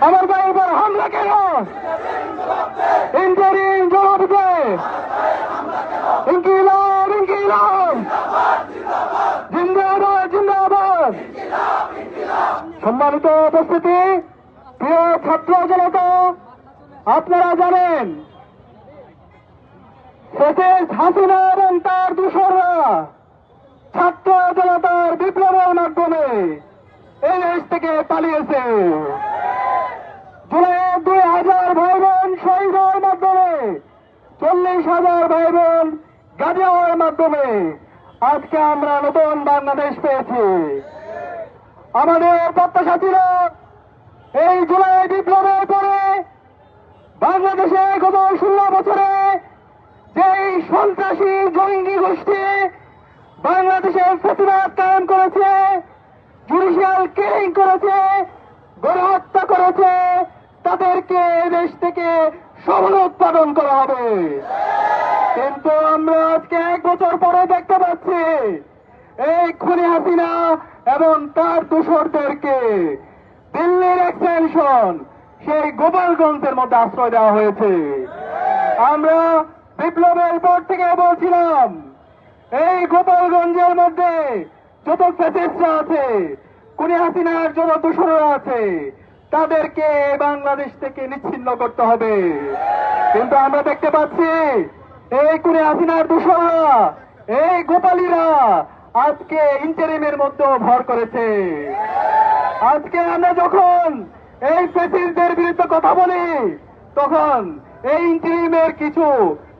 আমার ভাই এবার হামলা কেন? ইঞ্জিনিয়ারিং জবাব দে। ইনকিলাব ইনকিলাব। জিন্দাবাদ জিন্দাবাদ। সম্মানিত উপস্থিতি, প্রিয় ছাত্র জনতা, আপনারা জানেন শেষ হাসিনা এবং তার দূষররা ছাত্র জনতার বিপ্লবের মাধ্যমে এই দেশ থেকে পালিয়েছে। দুই হাজার ভাই বোন শহীদ মাধ্যমে, চল্লিশ হাজার ভাই বোন গাজী মাধ্যমে আজকে আমরা নতুন বাংলাদেশ পেয়েছি। আমাদের প্রত্যাশা ছিল, এই জুলাই বিপ্লবের পরে বাংলাদেশে গত ষোলো বছরে যেই সন্ত্রাসী জঙ্গি গোষ্ঠী বাংলাদেশের প্রতিবাদ কায়েম করেছে, জুডিশিয়াল কিলিং করেছে, গণহত্যা করেছে তাদেরকে দেশ থেকে সবল উৎপাদন করা হবে। কিন্তু আমরা আজকে এক বছর পরে দেখতে পাচ্ছি, এই খুনি হাসিনা এবং তার দূষরদেরকে দিল্লির এক্সটেনশন সেই গোপালগঞ্জের মধ্যে আশ্রয় দেওয়া হয়েছে। আমরা বিপ্লবের পর থেকে বলছিলাম, এই গোপালগঞ্জের মধ্যে যত ফেসিস্টরা আছে কুনি হাসিনার যত দূষণরা আছে তাদেরকে বাংলাদেশ থেকে নিচ্ছিন্ন করতে হবে। কিন্তু আমরা দেখতে পাচ্ছি, এই কুনি হাসিনার দূষণরা এই গোপালীরা আজকে ইন্টারিমের মধ্যে ভর করেছে। আজকে আমরা যখন এই ফেসিস্টদের বিরুদ্ধে কথা বলি, তখন এই ইন্টারিমের কিছু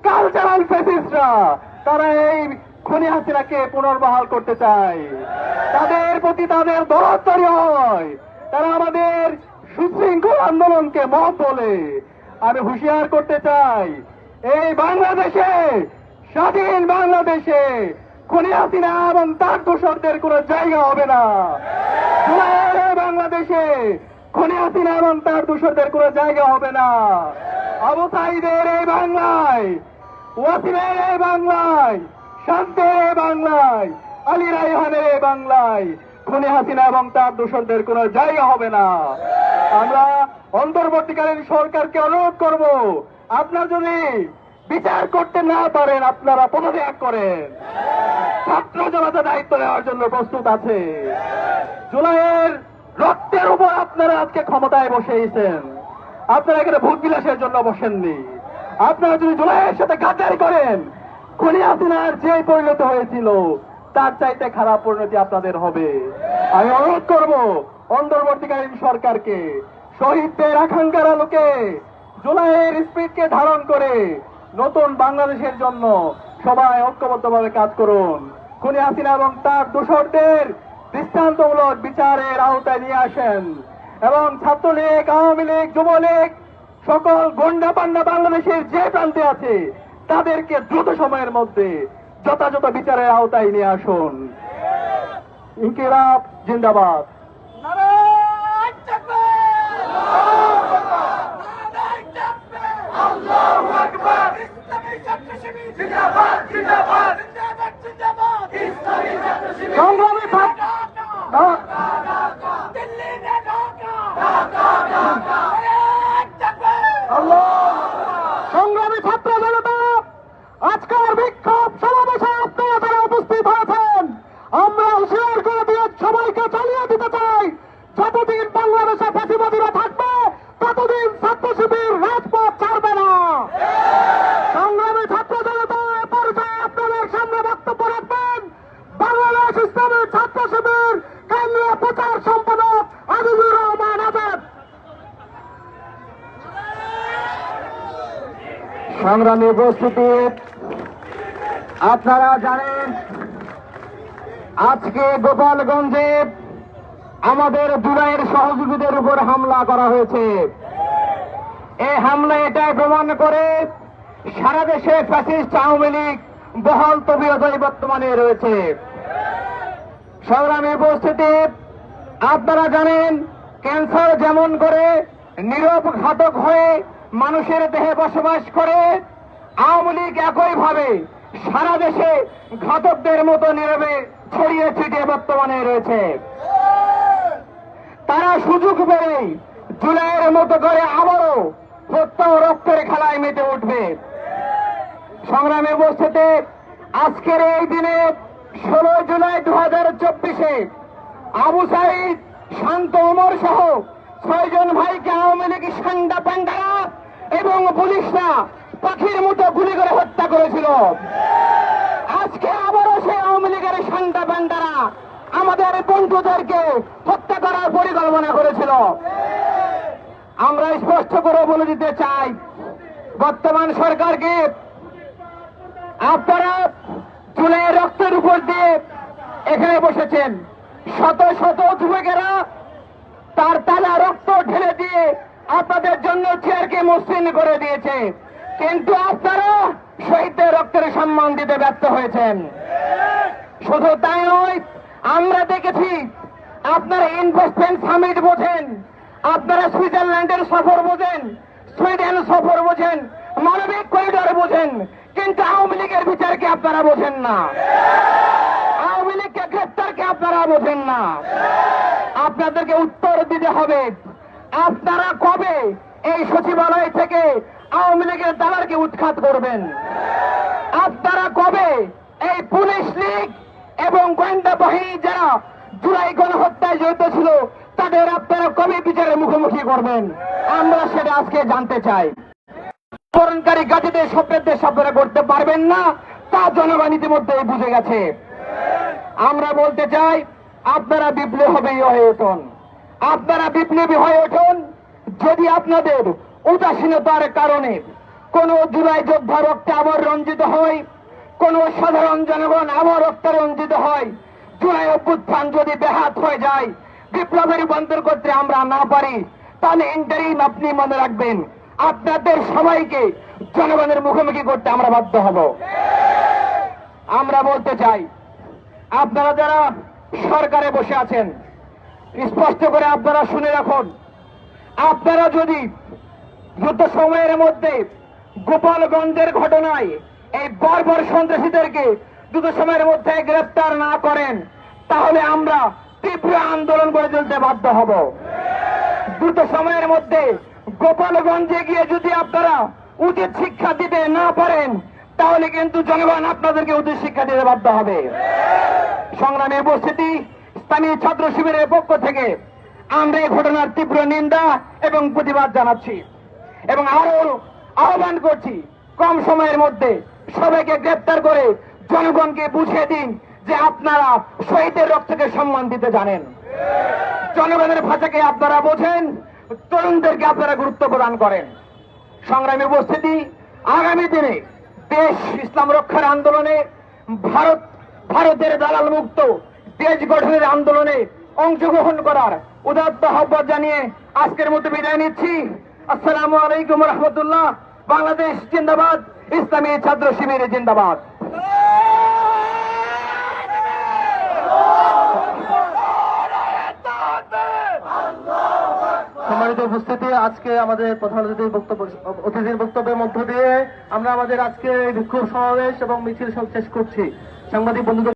কালচারাল ফেসিস্টরা তারা এই খনি হাসিনাকে পুনর্বহাল করতে চায়। তাদের প্রতি তাদের দরদ তৈরি হয়। তারা আমাদের সুশৃঙ্খল আন্দোলনকে মত বলে আমি হুঁশিয়ার করতে চাই। এই বাংলাদেশে, স্বাধীন বাংলাদেশে খনি হাসিনা এবং তার দোষরদের কোনো জায়গা হবে না। বাংলাদেশে খনি হাসিনা এবং তার দোষরদের কোনো জায়গা হবে না। আবু এই বাংলায়, ওয়াসিমের এই বাংলায় শান্তের এই বাংলায়, আলী রাইহানের এই বাংলায় খুনি হাসিনা এবং তার দূষণদের কোনো জায়গা হবে না। আমরা অন্তর্বর্তীকালীন সরকারকে অনুরোধ করব, আপনার যদি বিচার করতে না পারেন, আপনারা পদত্যাগ করেন। ছাত্র জনতা দায়িত্ব নেওয়ার জন্য প্রস্তুত আছে। জুলাইয়ের রক্তের উপর আপনারা আজকে ক্ষমতায় বসেছেন আপনারা এখানে ভোট বিলাসের জন্য বসেননি। আপনারা যদি জুলাইয়ের সাথে গাদ্দারি করেন খুনি হাসিনার যে পরিণত হয়েছিল, তার চাইতে খারাপ পরিণতি আপনাদের হবে। আমি অনুরোধ করব অন্তর্বর্তীকালীন সরকারকে, শহীদদের আকাঙ্ক্ষার আলোকে, জুলাইয়ের স্পিডকে ধারণ করে নতুন বাংলাদেশের জন্য সবাই ঐক্যবদ্ধভাবে কাজ করুন। খুনি হাসিনা এবং তার দোষরদের দৃষ্টান্তমূলক বিচারের আওতায় নিয়ে আসেন এবং ছাত্রলীগ, আওয়ামী লীগ, যুবলীগ, সকল গন্ডা পান্ডা বাংলাদেশের যে প্রান্তে আছে, তাদেরকে দ্রুত সময়ের মধ্যে যথাযথ বিচারের আওতায় নিয়ে আসুন। ইনকিলাব, জিন্দাবাদ নারায়ণ তাকবীর নারায়ণ তাকবীর আল্লাহু আকবার ইসলামী ছাত্র শিবির জিন্দাবাদ জিন্দাবাদ জিন্দাবাদ জিন্দাবাদ ইসলামী ছাত্র শিবির সংগ্রামী ছাত্র দিল্লি নে ঢাকা ঢাকা ঢাকা নারায়ণ তাকবীর সংগ্রামী ছাত্র জনতা আজকের বিক্ষোভ সমাবেশে আপনারা যারা উপস্থিত হয়েছেন আমরা হুঁশিয়ার করে দিয়ে সবাইকে চালিয়ে দিতে চাই যতদিন বাংলাদেশে ফাঁসিবাদীরা থাকবে ততদিন ছাত্র শিবির রাজপথ ছাড়বে না সংগ্রামী ছাত্র জনতা এ পর্যায়ে আপনাদের সামনে বক্তব্য রাখবেন বাংলাদেশ ইসলামী ছাত্র শিবির কেন্দ্রীয় প্রচার সম্পাদক আজিজুর রহমান আজাদ সংগ্রামী উপস্থিতি, আপনারা জানেন আজকে গোপালগঞ্জে আমাদের জুলাইয়ের সহযোগীদের উপর হামলা করা হয়েছে। এই হামলা এটাই প্রমাণ করে সারা দেশে ফ্যাসিস্ট আওয়ামী লীগ বহাল তবিয়তাই বর্তমানে রয়েছে। সংগ্রামী উপস্থিতি, আপনারা জানেন ক্যান্সার যেমন করে নীরব ঘাতক হয়ে মানুষের দেহে বসবাস করে, আওয়ামী লীগ একইভাবে সারা দেশে ঘাতকদের মতো নীরবে ছড়িয়ে ছিটিয়ে বর্তমানে রয়েছে। তারা সুযোগ পেলেই জুলাইয়ের মতো করে আবারও হত্যা ও রক্তের খেলায় মেতে উঠবে। সংগ্রামে উপস্থিতি আজকের এই দিনে ষোলো জুলাই দু হাজার চব্বিশে আবু সাইদ, শান্ত ওমর সহ ছয়জন ভাইকে আওয়ামী লীগ সান্ডা পান্ডারা এবং পুলিশরা পাখির মতো গুলি করে হত্যা করেছিল। আজকে আবারও সেই আওয়ামী লীগের সান্ডা পান্ডারা আমাদের বন্ধুদেরকে হত্যা করার পরিকল্পনা করেছিল। আমরা স্পষ্ট করে বলে দিতে চাই, বর্তমান সরকারকে আপনারা চুলের রক্তের উপর দিয়ে এখানে বসেছেন। শত শত যুবকেরা তার তাজা রক্ত ঢেলে দিয়ে আপনাদের জন্য চেয়ারকে মসৃণ করে দিয়েছে। কিন্তু আপনারা শহীদদের রক্তের সম্মান দিতে ব্যর্থ হয়েছেন। শুধু তাই নয়, আমরা দেখেছি আপনারা ইনভেস্টমেন্ট সামিট বোঝেন, আপনারা সুইজারল্যান্ডের সফর বোঝেন, সুইডেন সফর বোঝেন, মানবিক করিডর বোঝেন, কিন্তু আওয়ামী লীগের বিচারকে আপনারা বোঝেন না। আওয়ামী লীগকে গ্রেপ্তারকে আপনারা বোঝেন না। আপনাদেরকে উত্তর দিতে হবে। আপনারা কবে এই সচিবালয় থেকে আওয়ামী লীগের দালারকে উৎখাত করবেন? আপনারা কবে এই পুলিশ লীগ এবং গোয়েন্দা বাহিনী যারা জুলাই গণহত্যায় জড়িত ছিল, তাদের আপনারা কবে বিচারের মুখোমুখি করবেন? আমরা সেটা আজকে জানতে চাই। করণকারী গাজীদের দেশ আপনারা করতে পারবেন না, তা জনগণ ইতিমধ্যেই বুঝে গেছে। আমরা বলতে চাই, আপনারা বিপ্লবী হয়ে উঠুন আপনারা বিপ্লবী হয়ে উঠুন, যদি আপনাদের উদাসীনতার কারণে কোন জুলাই যোদ্ধা রক্তে আবার রঞ্জিত হয়, কোন সাধারণ জনগণ আবার রক্তে রঞ্জিত হয়, জুলাই অভ্যুত্থান যদি ব্যাহাত হয়ে যায়, বিপ্লবের রূপান্তর করতে আমরা না পারি, তাহলে ইন্টারিম আপনি মনে রাখবেন, আপনাদের সবাইকে জনগণের মুখোমুখি করতে আমরা বাধ্য হব। আমরা বলতে চাই, আপনারা যারা সরকারে বসে আছেন স্পষ্ট করে আপনারা শুনে রাখুন। আপনারা যদি যুদ্ধ সময়ের মধ্যে গোপালগঞ্জের ঘটনায় এই বর্বর সন্ত্রাসীদেরকে যুদ্ধ সময়ের মধ্যে গ্রেফতার না করেন, তাহলে আমরা তীব্র আন্দোলন করে চলতে বাধ্য হব। দ্রুত সময়ের মধ্যে গোপালগঞ্জে গিয়ে যদি আপনারা উচিত শিক্ষা দিতে না পারেন, তাহলে কিন্তু জনগণ আপনাদেরকে উচিত শিক্ষা দিতে বাধ্য হবে। সংগ্রামে উপস্থিতি। স্থানীয় ছাত্র শিবিরের পক্ষ থেকে আমরা এই ঘটনার তীব্র নিন্দা এবং প্রতিবাদ জানাচ্ছি এবং আরও আহ্বান করছি, কম সময়ের মধ্যে সবাইকে গ্রেপ্তার করে জনগণকে বুঝিয়ে দিন যে আপনারা শহীদের রক্তকে সম্মান দিতে জানেন। জনগণের ভাষাকে আপনারা বোঝেন, তরুণদেরকে আপনারা গুরুত্ব প্রদান করেন। সংগ্রামী উপস্থিতি, আগামী দিনে দেশ ইসলাম রক্ষার আন্দোলনে ভারত, ভারতের দালাল মুক্ত দেশ গঠনের আন্দোলনে অংশগ্রহণ করার উদাত্ত আহ্বান জানিয়ে আজকের মতো বিদায় নিচ্ছি। আসসালামু আলাইকুম রহমতুল্লাহ। বাংলাদেশ জিন্দাবাদ, ইসলামী ছাত্র শিবির জিন্দাবাদ। সম্মানিত উপস্থিতি, আজকে আমাদের প্রধান অতিথির বক্তব্য অতিথির বক্তব্যের মধ্য দিয়ে আমরা আমাদের আজকে বিক্ষোভ সমাবেশ এবং মিছিল সব শেষ করছি। সাংবাদিক বন্ধুদের